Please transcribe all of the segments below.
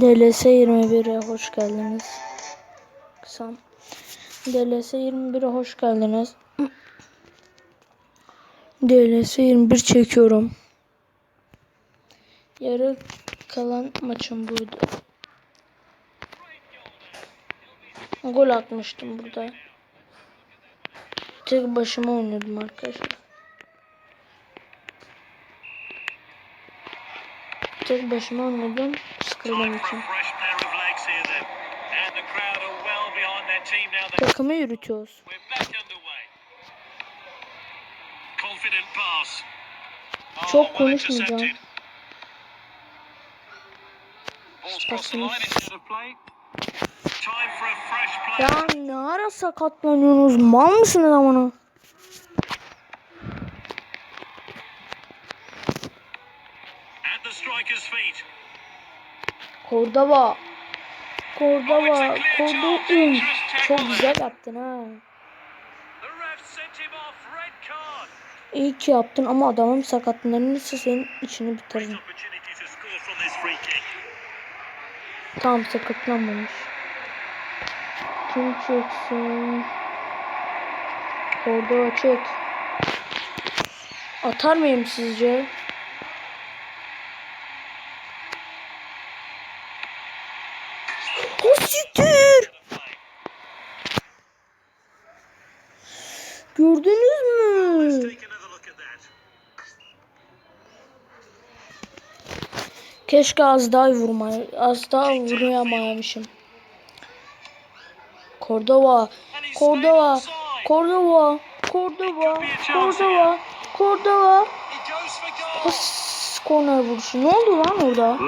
DLS 21'e hoş geldiniz. Kısam. DLS 21'e hoş geldiniz. DLS 21 çekiyorum. Yarı kalan maçım burada. Gol atmıştım burada. Tek başıma oynuyordum arkadaşlar. Line, it's out of play. Time for a fresh play. Ya ne ara sakatlanıyorsunuz? Mal mısınız amına? Cordova. Cordova. Um, Çok güzel yaptın ha. İyi ki yaptın ama adamın sakatlanırsa senin içini bitiririm. Tam sakatlanmamış. Kim çeksin? Cordova çek. Atar mıyım sizce? O siktir! Gördünüz mü? Keşke az daha vurmay, az daha vuramamışım. Cordova, Cordova, Cordova, Cordova, Cordova, Cordova. He goes for goal. Pas, korner vuruşu. Ne oldu lan orada?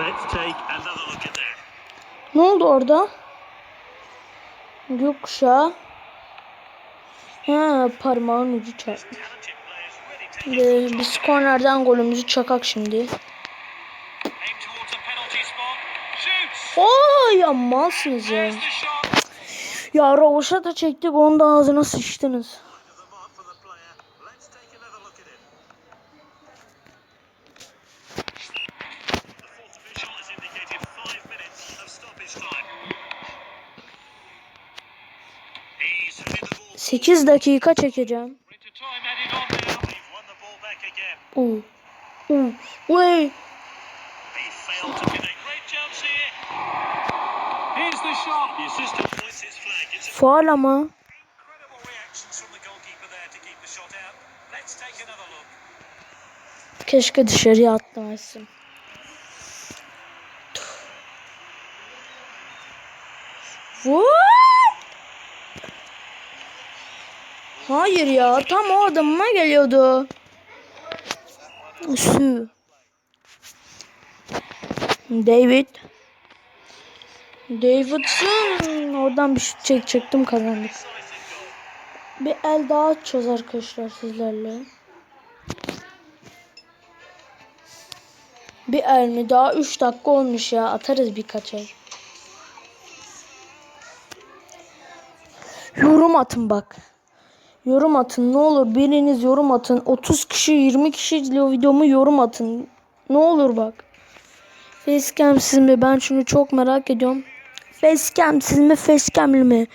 Ne oldu orada? Gökkuşağı. Ha, parmağın ucu to Ee, Biz kornerden golümüzü çakak şimdi. Oo ya ya. Ya Rovaşata çektik onu da ağzına sıçtınız. 8 dakika çekeceğim. Uy. Uy. Uy. Faal ama. Keşke dışarıya atlamasın. Woo! Hayır ya tam o adamıma geliyordu. Su. David. Davidson. Oradan bir şut çekecektim kazandık. Bir el daha atacağız arkadaşlar sizlerle. Bir el mi? Daha 3 dakika olmuş ya. Atarız birkaç el. Yorum atın bak. Yorum atın ne olur biriniz yorum atın. 30 kişi 20 kişi izliyor videomu yorum atın. Ne olur bak. Facecam'siz mi? Ben şunu çok merak ediyorum. Facecam'siz mi? Facecam'li mi?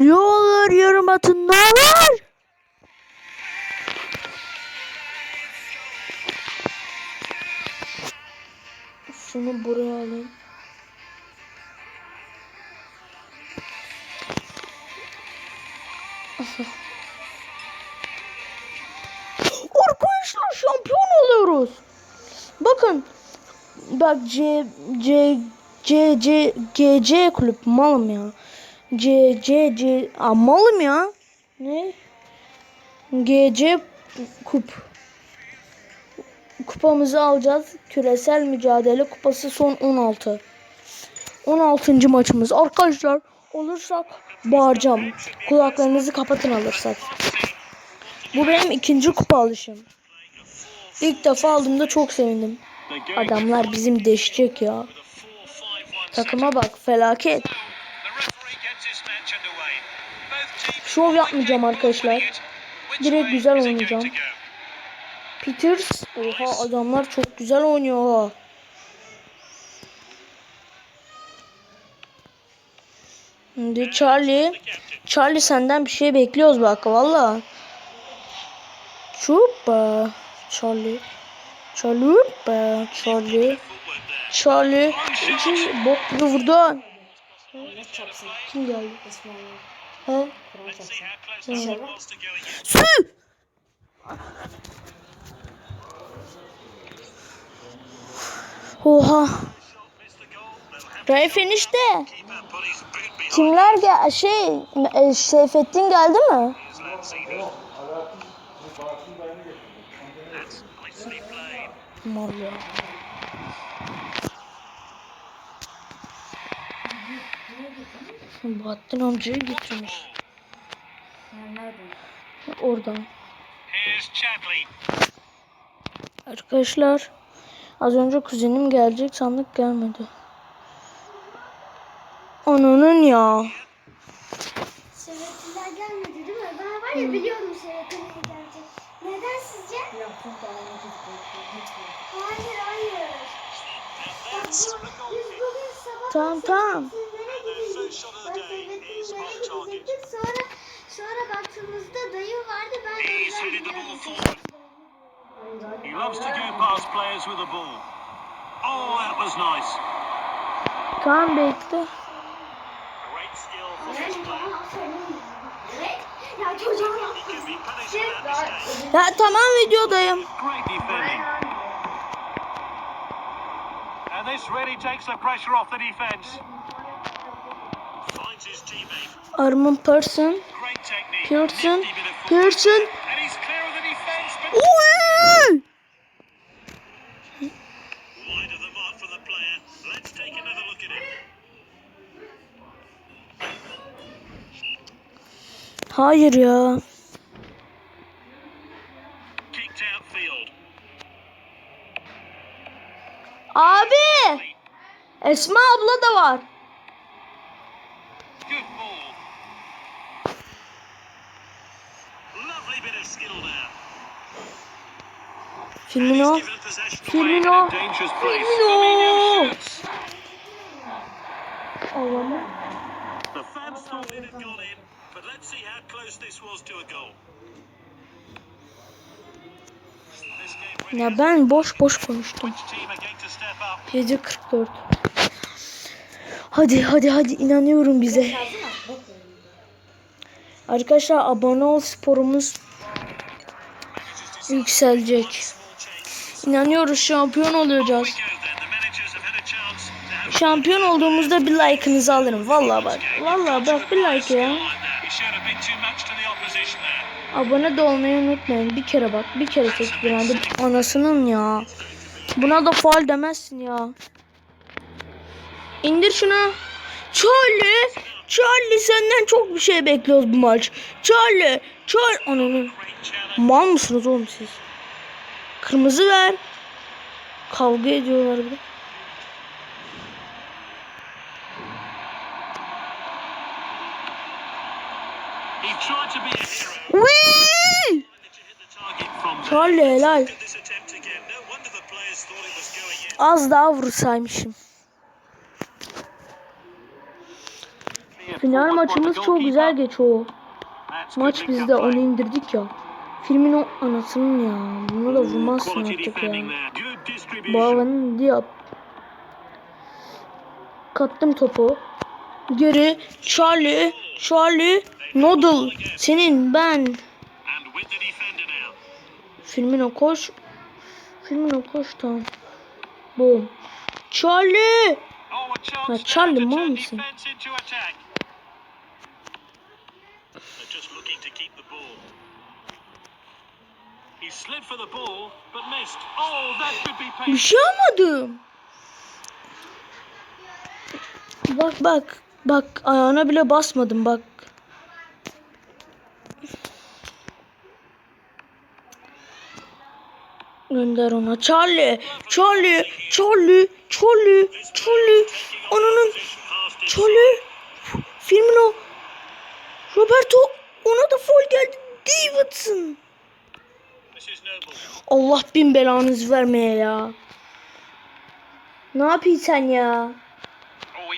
Ne olur yorum atın ne olur. Şunu buraya alayım. Arkadaşlar Bakın. Bak C C C C G C kulüp malım ya. C C C Aa, malım ya. Ne? G C kup. Kupamızı alacağız. Küresel mücadele kupası son 16. 16. maçımız. Arkadaşlar olursak bağıracağım. Kulaklarınızı kapatın alırsak. Bu benim ikinci kupa alışım. İlk defa aldığımda çok sevindim. Adamlar bizim deşecek ya. Takıma bak felaket. Şov yapmayacağım arkadaşlar. Direkt güzel oynayacağım. Peters. Oha adamlar çok güzel oynuyor. Şimdi Charlie. Charlie senden bir şey bekliyoruz bak valla. Çupa. Charlie. Charlie. Hoppa. Charlie. Charlie. İki bok gibi vurdun. Kim geldi? He? Sü! Oha. Boot behind Kimler gel şey e, Seyfettin geldi mi? Mal ya. Bahattin amcayı getirmiş. Oradan. Arkadaşlar az önce kuzenim gelecek sandık gelmedi. Ananın ya. Şerefsizler gelmedi değil mi? Ben var ya biliyorum şerefsizler gelecek. Neden sizce? Ya çok da. Hayır hayır. Bak bu, biz bugün sabah Tamam tamam. Sonra sonra baktığımızda dayı vardı. Ben oradan. He loves to go past players with the ball. Oh, that was nice. Tamam bekle. Armın Person. Great technique. Pearson. Footwork. Pearson. And Hayır ya. Abi. Esma abla da var. Firmino. Firmino. Firmino. Allah'ım. Ya ben boş boş konuştum. which team are going to step up? 7.44. Hadi hadi hadi inanıyorum bize. Arkadaşlar abone ol sporumuz yükselecek. İnanıyoruz şampiyon olacağız. Şampiyon olduğumuzda bir like'ınızı alırım. Vallahi bak. Vallahi bak bir like ya. Abone de olmayı unutmayın. Bir kere bak. Bir kere tek beğendim. Anasının ya. Buna da faal demezsin ya. İndir şunu. Charlie. Charlie senden çok bir şey bekliyoruz bu maç. Charlie. Charlie. Challenge. Mal mısınız oğlum siz? Kırmızı ver. Kavga ediyorlar bir de. Was going in. Az daha vursaymışım. Final maçımız çok güzel geçiyor. Maç bizde onu indirdik ya. Filmin o anasının ya. Bunu da vurmazsın artık ya. Bağlanın Diop. Kattım topu. Geri Charlie, Charlie, Noodle. Senin ben. Filmino koş. Filmino koş tamam. Boom. Charlie. A chance Ha, now Charlie, mal mısın? Bir şey almadım. Bak bak. Bak ayağına bile basmadım bak. Gönder ona. Charlie. Charlie. Charlie. Charlie. Charlie. Ananın. Charlie. Firmino. Roberto. Ona da foul geldi. Davidson. Allah bin belanızı vermeye ya. Ne yapıyorsun ya? Oh,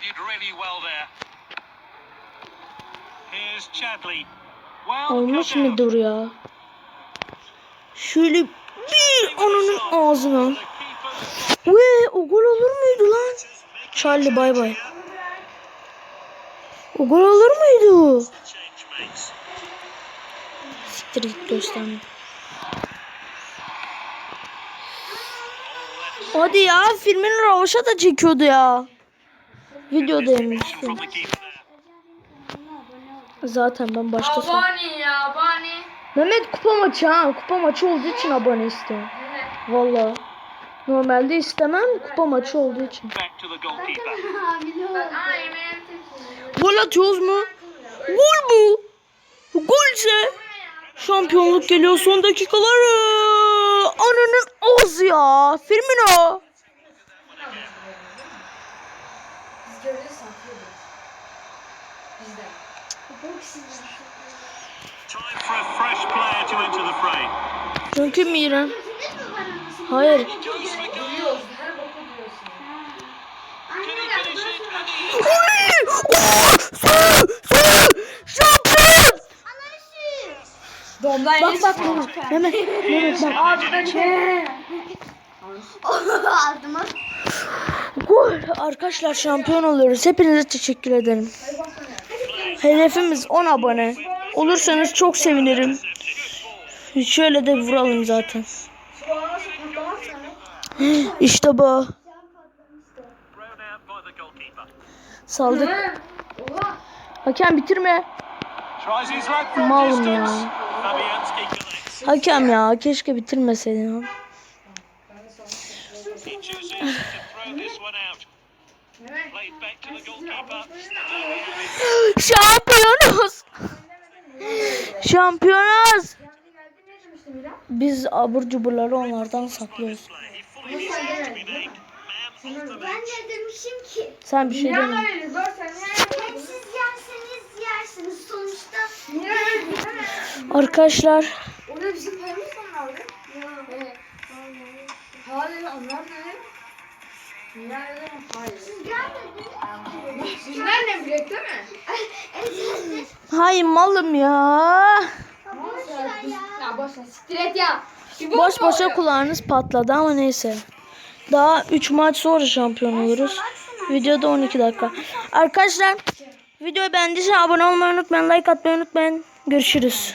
Olmuş mudur ya? Şöyle bir onun ağzına. Ve o gol olur muydu lan? Charlie bay bay. O gol olur muydu? Siktir git gösterme. Hadi ya filmin Ravaş'a da çekiyordu ya. Videoda yemiştim. Zaten ben başkası. Bani ya Bani. Mehmet kupa maçı ha. Kupa maçı olduğu için abone istiyorum. Valla. Normalde istemem kupa maçı olduğu için. Gol atıyoruz mu? Gol mu? Golse şampiyonluk geliyor son dakikaları. Ananın ağzı ya. Firmino. Biz göreceğiz And he Şampiyon. Domdan Bak bak Mehmet. Mehmet. Mehmet bak. Aldım. Gol. Arkadaşlar şampiyon oluyoruz. Hepinize teşekkür ederim. Hedefimiz 10 abone. Olursanız çok sevinirim. Şöyle de vuralım zaten. İşte bu. Saldık. Hakem bitirme. Distance. ya. Hakem ya keşke bitirmeseydin. Şampiyonuz. Şampiyonuz. Biz abur cuburları onlardan saklıyoruz. Ben de demişim ki Sen bir şey deme. siz yerseniz yersiniz sonuçta. Arkadaşlar Orada bizim payımız mı vardı? Evet. Hayır onlar ne? Nerede? Hayır. Bilek değil mi? hay malım ya. Boş ver ya. Boşa kulağınız patladı ama neyse. Daha 3 maç sonra şampiyon oluruz. Videoda 12 dakika. Arkadaşlar videoyu beğendiyse abone olmayı unutmayın. Like atmayı unutmayın. Görüşürüz.